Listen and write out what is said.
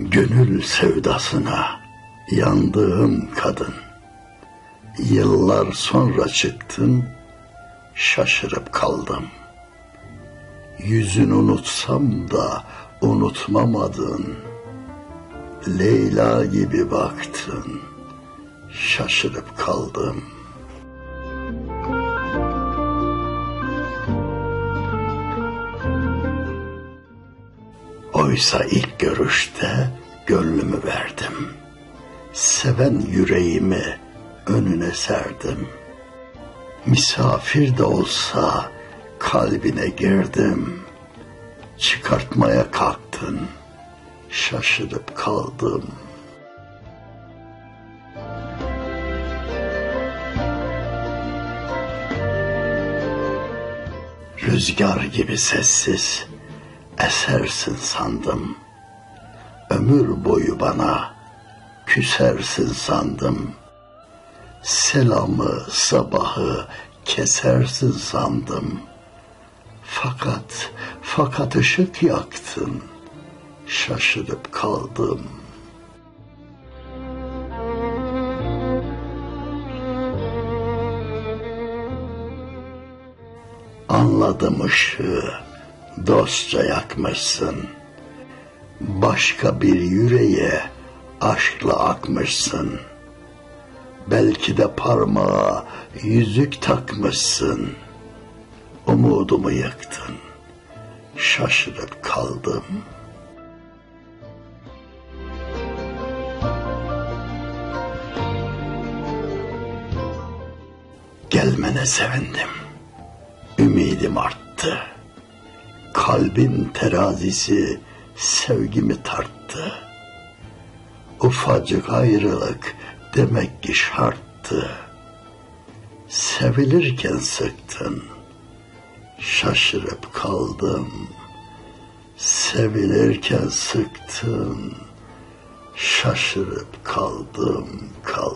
Gönül sevdasına yandığım kadın. Yıllar sonra çıktın, şaşırıp kaldım. Yüzünü unutsam da unutmamadın. Leyla gibi baktın, şaşırıp kaldım. Oysa ilk görüşte gönlümü verdim. Seven yüreğimi önüne serdim. Misafir de olsa kalbine girdim. Çıkartmaya kalktın. Şaşırıp kaldım. Rüzgar gibi sessiz esersin sandım. Ömür boyu bana küsersin sandım. Selamı sabahı kesersin sandım. Fakat fakat ışık yaktın. Şaşırıp kaldım. Anladım ışığı dostça yakmışsın. Başka bir yüreğe aşkla akmışsın. Belki de parmağa yüzük takmışsın. Umudumu yıktın. Şaşırıp kaldım. Gelmene sevindim. Ümidim arttı. Kalbin terazisi sevgimi tarttı. Ufacık ayrılık demek ki şarttı. Sevilirken sıktın, şaşırıp kaldım. Sevilirken sıktın, şaşırıp kaldım, kaldım.